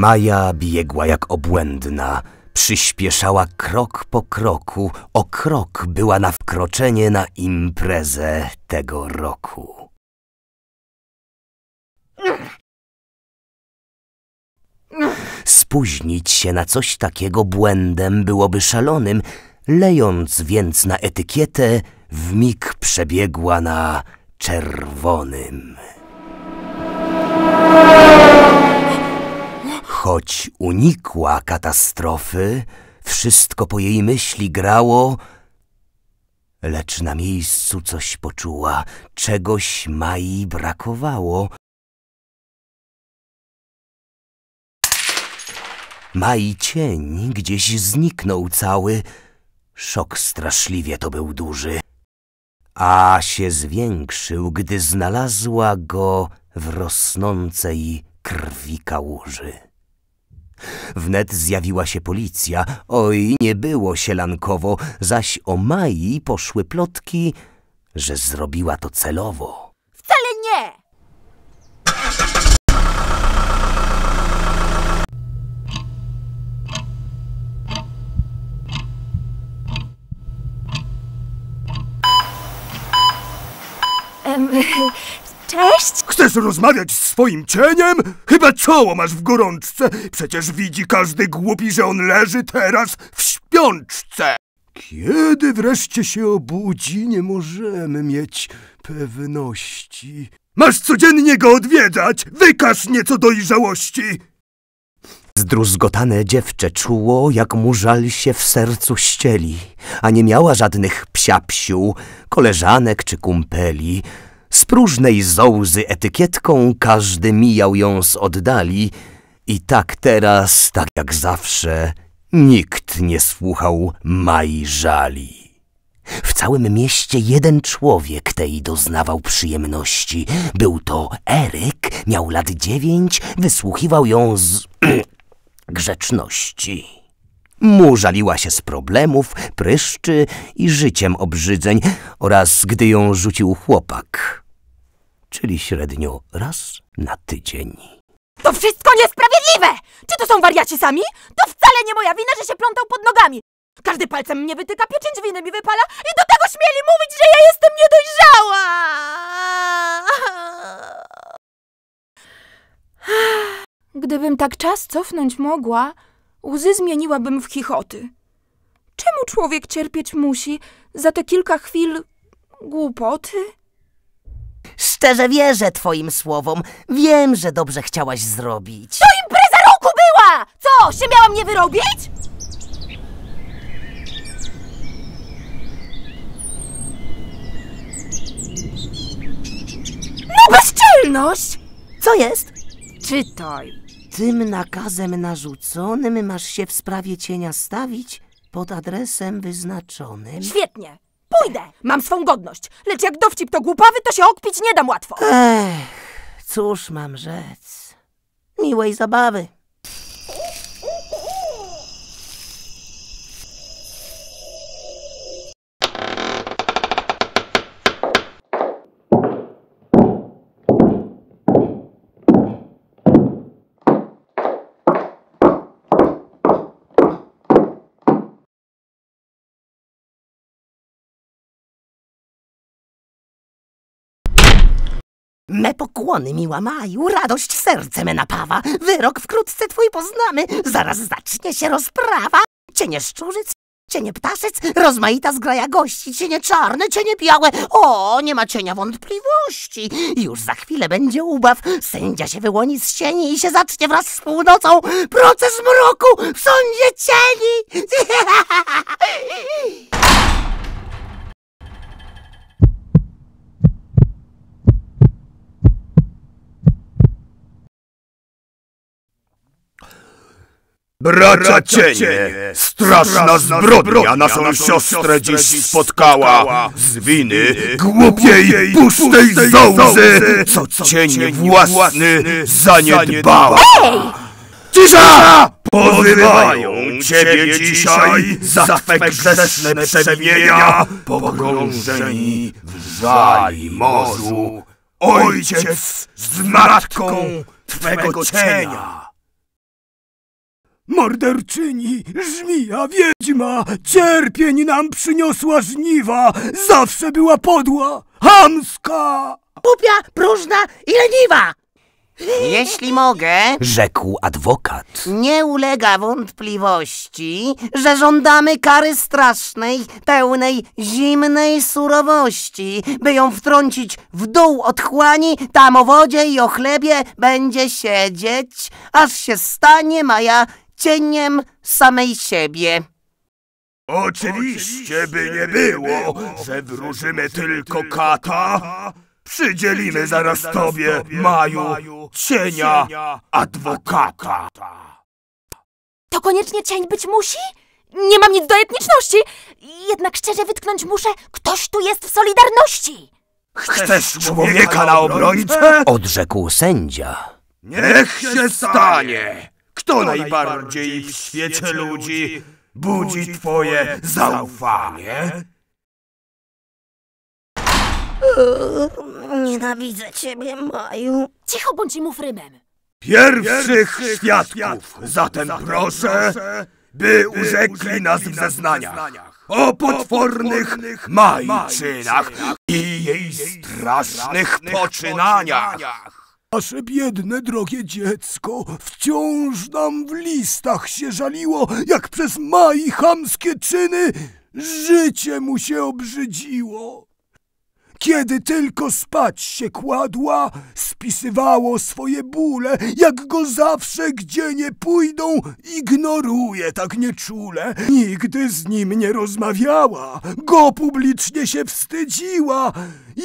Maja biegła jak obłędna, przyspieszała krok po kroku, o krok była na wkroczenie na imprezę tego roku. Spóźnić się na coś takiego błędem byłoby szalonym, lejąc więc na etykietę, w mig przebiegła na czerwonym. Choć unikła katastrofy, wszystko po jej myśli grało, lecz na miejscu coś poczuła, czegoś Mai brakowało. Mai cień gdzieś zniknął cały, szok straszliwie to był duży, a się zwiększył, gdy znalazła go w rosnącej krwi kałuży. Wnet zjawiła się policja, oj, nie było sielankowo, zaś o Mai poszły plotki, że zrobiła to celowo. Wcale nie! Cześć! Chcesz rozmawiać z swoim cieniem? Chyba czoło masz w gorączce. Przecież widzi każdy głupi, że on leży teraz w śpiączce. Kiedy wreszcie się obudzi, nie możemy mieć pewności. Masz codziennie go odwiedzać! Wykaż nieco dojrzałości! Zdruzgotane dziewczę czuło, jak mu żal się w sercu ścieli, a nie miała żadnych psiapsiu, koleżanek czy kumpeli. Z próżnej zołzy etykietką każdy mijał ją z oddali i tak teraz, tak jak zawsze, nikt nie słuchał Mai żali. W całym mieście jeden człowiek tej doznawał przyjemności. Był to Eryk, miał lat dziewięć, wysłuchiwał ją z grzeczności. Mu żaliła się z problemów, pryszczy i życiem obrzydzeń oraz gdy ją rzucił chłopak, czyli średnio raz na tydzień. To wszystko niesprawiedliwe! Czy to są wariaci sami? To wcale nie moja wina, że się plątał pod nogami! Każdy palcem mnie wytyka, pieczęć winy mi wypala i do tego śmieli mówić, że ja jestem niedojrzała! Gdybym tak czas cofnąć mogła, łzy zmieniłabym w chichoty. Czemu człowiek cierpieć musi za te kilka chwil głupoty? Szczerze wierzę twoim słowom. Wiem, że dobrze chciałaś zrobić. To impreza roku była! Co, się miałam nie wyrobić? No bezczelność! Co jest? Czytaj. Tym nakazem narzuconym masz się w sprawie cienia stawić pod adresem wyznaczonym. Świetnie. Pójdę. Mam swą godność. Lecz jak dowcip to głupawy, to się okpić nie dam łatwo. Ech, cóż mam rzec? Miłej zabawy. Me pokłony, miła Maju, radość serce me napawa. Wyrok wkrótce twój poznamy, zaraz zacznie się rozprawa. Cienie szczurzyc, cienie ptaszyc, rozmaita zgraja gości, cienie czarne, cienie białe. O, nie ma cienia wątpliwości. Już za chwilę będzie ubaw. Sędzia się wyłoni z cieni i się zacznie wraz z północą proces mroku w sądzie cieni. Bracia cienie, straszna zbrodnia naszą siostrę dziś spotkała z winy głupiej, pustej zołzy, co cień własny zaniedbała. Cisza! Pozywają ciebie dzisiaj za twe grzeszne przewinienia, pogrążeni w żali morzu, ojciec z matką twego cienia. Morderczyni, żmija, wiedźma, cierpień nam przyniosła żniwa, zawsze była podła, hamska! Głupia, próżna i leniwa! Jeśli mogę, Rzekł adwokat. nie ulega wątpliwości, że żądamy kary strasznej, pełnej zimnej surowości, by ją wtrącić w dół otchłani, tam o wodzie i o chlebie będzie siedzieć, aż się stanie Maja cieniem samej siebie. Oczywiście by nie było, że wróżymy tylko kata. Przydzielimy zaraz tobie, Maju, cienia adwokata. To koniecznie cień być musi? Nie mam nic do etniczności. Jednak szczerze wytknąć muszę, ktoś tu jest w Solidarności. Chcesz człowieka na obrońcę? Odrzekł sędzia. Niech się stanie! Kto najbardziej w świecie ludzi budzi twoje zaufanie? Nienawidzę ciebie, Maju. Cicho bądź i mów rymem. Pierwszych świadków, zatem proszę, by urzekli nas w zeznaniach o potwornych majczynach i jej strasznych poczynaniach. Nasze biedne, drogie dziecko wciąż nam w listach się żaliło, jak przez Mai chamskie czyny życie mu się obrzydziło. Kiedy tylko spać się kładła, spisywało swoje bóle, jak go zawsze, gdzie nie pójdą, ignoruje tak nieczule. Nigdy z nim nie rozmawiała, go publicznie się wstydziła.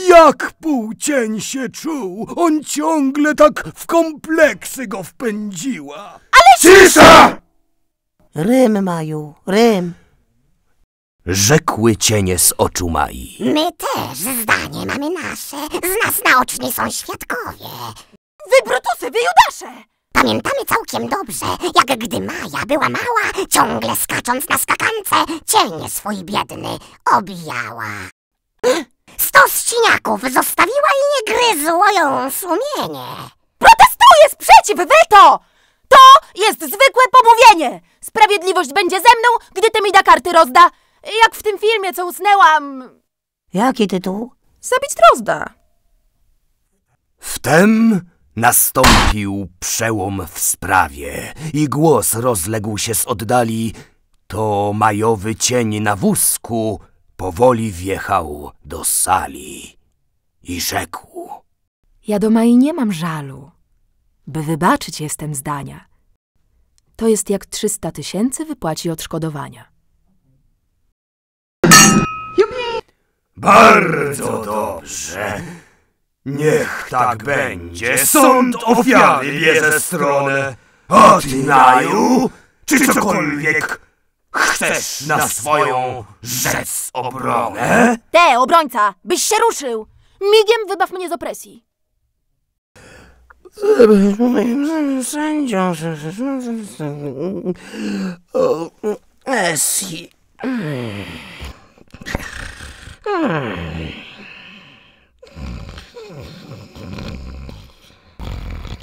Jak półcień się czuł, on ciągle tak w kompleksy go wpędziła. Ale Cisza! Rym, Maju, rym. Rzekły cienie z oczu Mai. My też zdanie mamy nasze. Z nas naoczni są świadkowie. Wy brutusy, wy judasze! Pamiętamy całkiem dobrze, jak gdy Maja była mała, ciągle skacząc na skakance, cień swój biedny obijała. Sto ściniaków zostawiła i nie gryzło ją sumienie. Protestuję sprzeciw, weto! To jest zwykłe pomówienie! Sprawiedliwość będzie ze mną, gdy ty mi da karty rozda. Jak w tym filmie, co usnęłam... Jaki tytuł? Zabić Drozda. Wtem nastąpił przełom w sprawie i głos rozległ się z oddali. To majowy cień na wózku powoli wjechał do sali i rzekł. Ja do Mai nie mam żalu. By wybaczyć jestem zdania. To jest jak 300 tysięcy wypłaci odszkodowania. Bardzo dobrze. Niech tak będzie. Sąd ofiary bierze stronę. A ty, Naju, czy cokolwiek chcesz na swoją rzec obronę? Te, obrońca, byś się ruszył! Migiem wybaw mnie z opresji. Sędzią. Esi.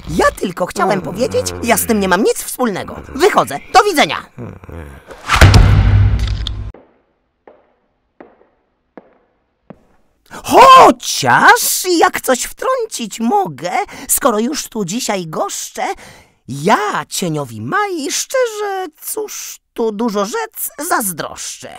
Ja tylko chciałem powiedzieć, ja z tym nie mam nic wspólnego. Wychodzę. Do widzenia. Chociaż jak coś wtrącić mogę, skoro już tu dzisiaj goszczę, ja cieniowi Mai szczerze, cóż tu dużo rzec, zazdroszczę.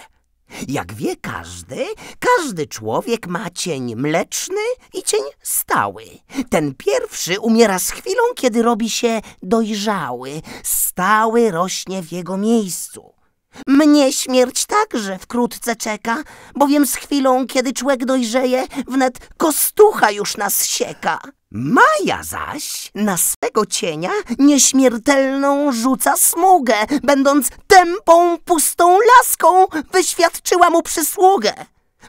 Jak wie każdy, każdy człowiek ma cień mleczny i cień stały. Ten pierwszy umiera z chwilą, kiedy robi się dojrzały. Stały rośnie w jego miejscu. Mnie śmierć także wkrótce czeka, bowiem z chwilą, kiedy człowiek dojrzeje, wnet kostucha już nas sieka. Maja zaś na swego cienia nieśmiertelną rzuca smugę, będąc tępą, pustą laską, wyświadczyła mu przysługę.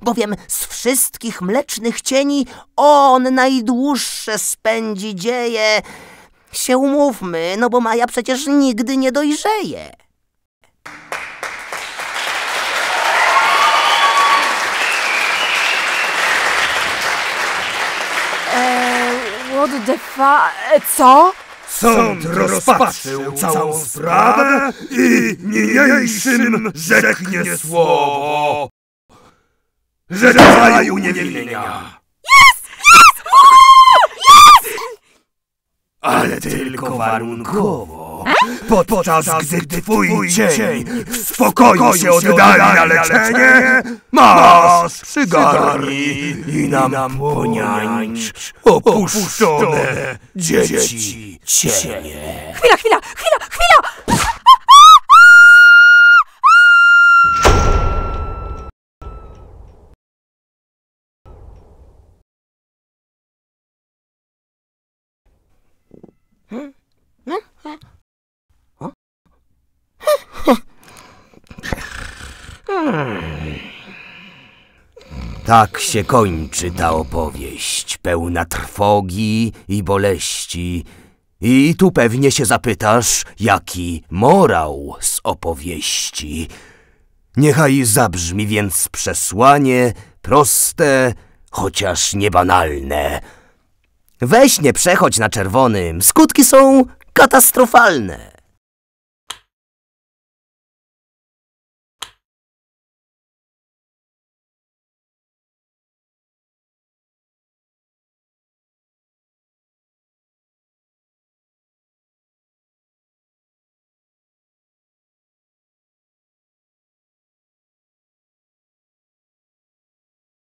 Bowiem z wszystkich mlecznych cieni on najdłuższe spędzi dzieje. Się umówmy, no bo Maja przecież nigdy nie dojrzeje. What the fa... e, Co? Sąd rozpatrzył całą sprawę i niniejszym rzeknie słowo, że daje uniewinnienia. Ale tylko warunkowo. Podczas gdy twój cień w spokoju się oddali na leczenie, masz przygarnij i nam poniańcz opuszczone dzieci cienie. Chwila, chwila! Tak się kończy ta opowieść, pełna trwogi i boleści. I tu pewnie się zapytasz, jaki morał z opowieści. Niechaj zabrzmi więc przesłanie proste, chociaż niebanalne. Weź nie przechodź na czerwonym, skutki są katastrofalne.